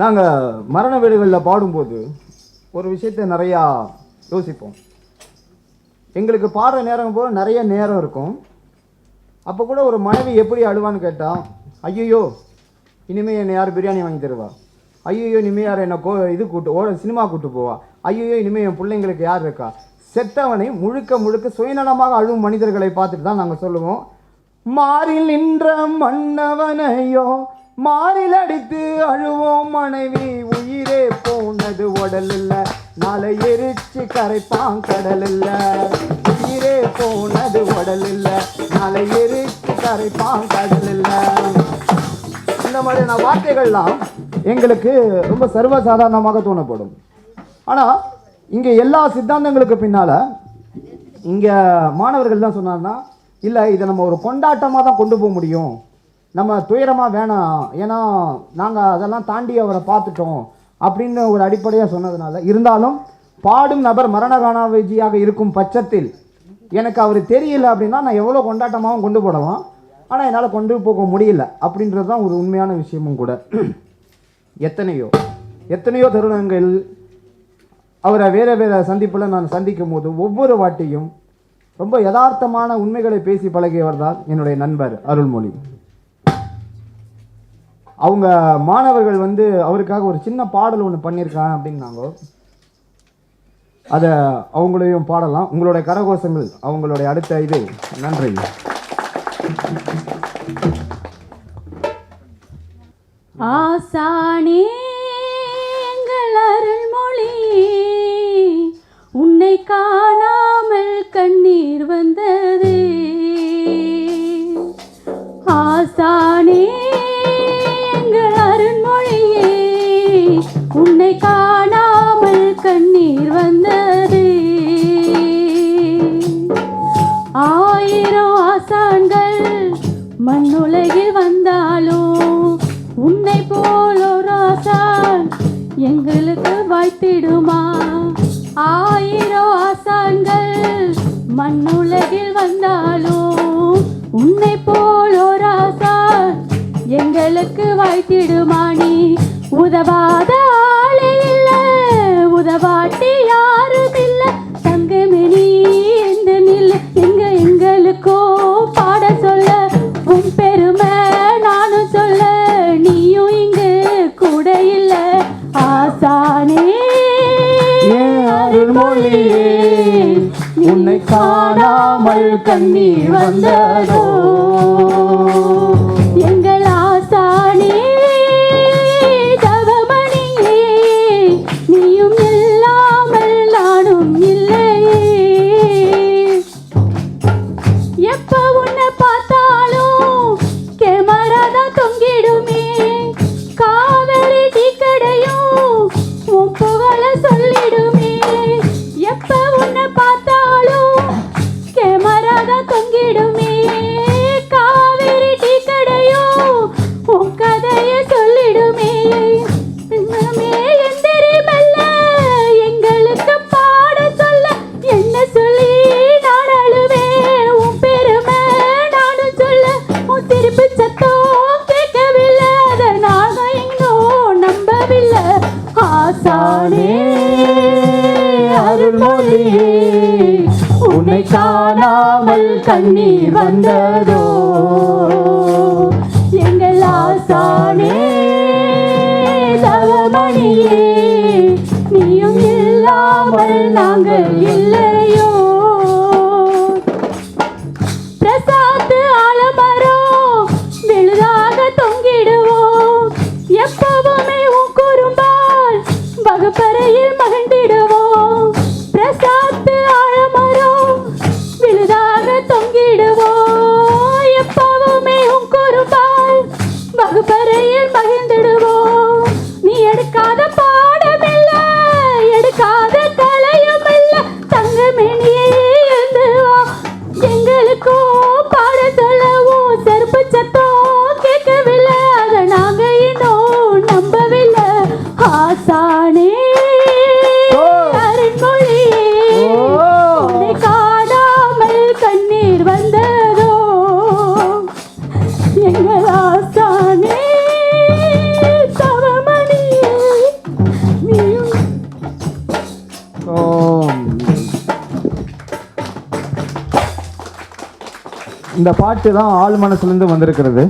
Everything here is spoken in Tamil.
நாங்கள் மரண வீடுகளில் பாடும்போது ஒரு விஷயத்தை நிறையா யோசிப்போம். எங்களுக்கு பாடுற நேரம் போது நிறைய நேரம் இருக்கும். அப்போ கூட ஒரு மனைவி எப்படி அழுவான்னு கேட்டால் ஐயோ இனிமேல் என்னை யார் பிரியாணி வாங்கி தருவா? ஐயோ இனிமேல் யார் என்னை கோ இது கூட்டு ஓட சினிமா கூட்டு போவா? ஐயோ இனிமேல் என் பிள்ளைங்களுக்கு யார் இருக்கா? செத்தவனை முழுக்க முழுக்க சுயநலமாக அழுவும் மனிதர்களை பார்த்துட்டு தான் நாங்கள் சொல்லுவோம். மாறில் நின்ற மன்னவனையோ மாறில் அடித்து அழுவோம் மனைவி உயிரே போனது உடல் இல்லை நாளை எரிச்சு கரைப்பான் கடல் இல்லை உயிரே போனது உடல் இல்லை நாளை எரிச்சு கரைப்பான் கடல் இல்லை இந்த மாதிரியான வார்த்தைகள்லாம் எங்களுக்கு ரொம்ப சர்வசாதாரணமாக தோணப்படும். ஆனால் இங்கே எல்லா சித்தாந்தங்களுக்கு பின்னால் இங்கே மாணவர்கள் தான் சொன்னார்னா இல்லை இதை நம்ம ஒரு கொண்டாட்டமாக தான் கொண்டு போக முடியும். நம்ம துயரமாக வேணாம். ஏன்னா நாங்கள் அதெல்லாம் தாண்டி அவரை பார்த்துட்டோம் அப்படின்னு ஒரு அடிப்படையாக சொன்னதுனால. இருந்தாலும் பாடும் நபர் மரணகானாவிஜியாக இருக்கும் பட்சத்தில் எனக்கு அவர் தெரியல அப்படின்னா நான் எவ்வளோ கொண்டாட்டமாகவும் கொண்டு போடலாம். ஆனால் என்னால் கொண்டு போக முடியல அப்படின்றது தான் ஒரு உண்மையான விஷயமும் கூட. எத்தனையோ எத்தனையோ தருணங்கள் அவரை வேறு வேறு சந்திப்பில் நான் சந்திக்கும் போது ஒவ்வொரு வாட்டியும் ரொம்ப யதார்த்தமான உண்மைகளை பேசி பழகியவர் தான் என்னுடைய நண்பர் அருள்மொழி. அவங்க மாணவர்கள் வந்து அவருக்காக ஒரு சின்ன பாடல் ஒன்று பண்ணியிருக்காங்க அப்படின்னாங்க. அதை அவங்களையும் பாடலாம். உங்களுடைய கரகோஷங்கள் அவங்களுடைய அடுத்த இது. நன்றி. ஆசானே எங்களுக்கு வாய்த்திடுமா? ஆயிரம் ஆசான்கள் மண்ணுலகில் வந்தாலும் உன்னை போல் ஒரு ஆசான் எங்களுக்கு வாய்த்திடுமா நீ? அருள்மொழியே உன்னை காணாமல் கண்ணீர் வந்ததோ? எங்கள் ஆசானே தவமணியே நீயும் இல்லாமல் நானும் இல்லையே. எப்ப உன்னை பார்த்தாலும் மொழியே உன்னை காணாமல் கண்ணீர் வந்ததோ? எங்கள் ஆசானே தவமணியே இந்த பாட்டு தான் ஆள் மனசுலேருந்து வந்திருக்கிறது.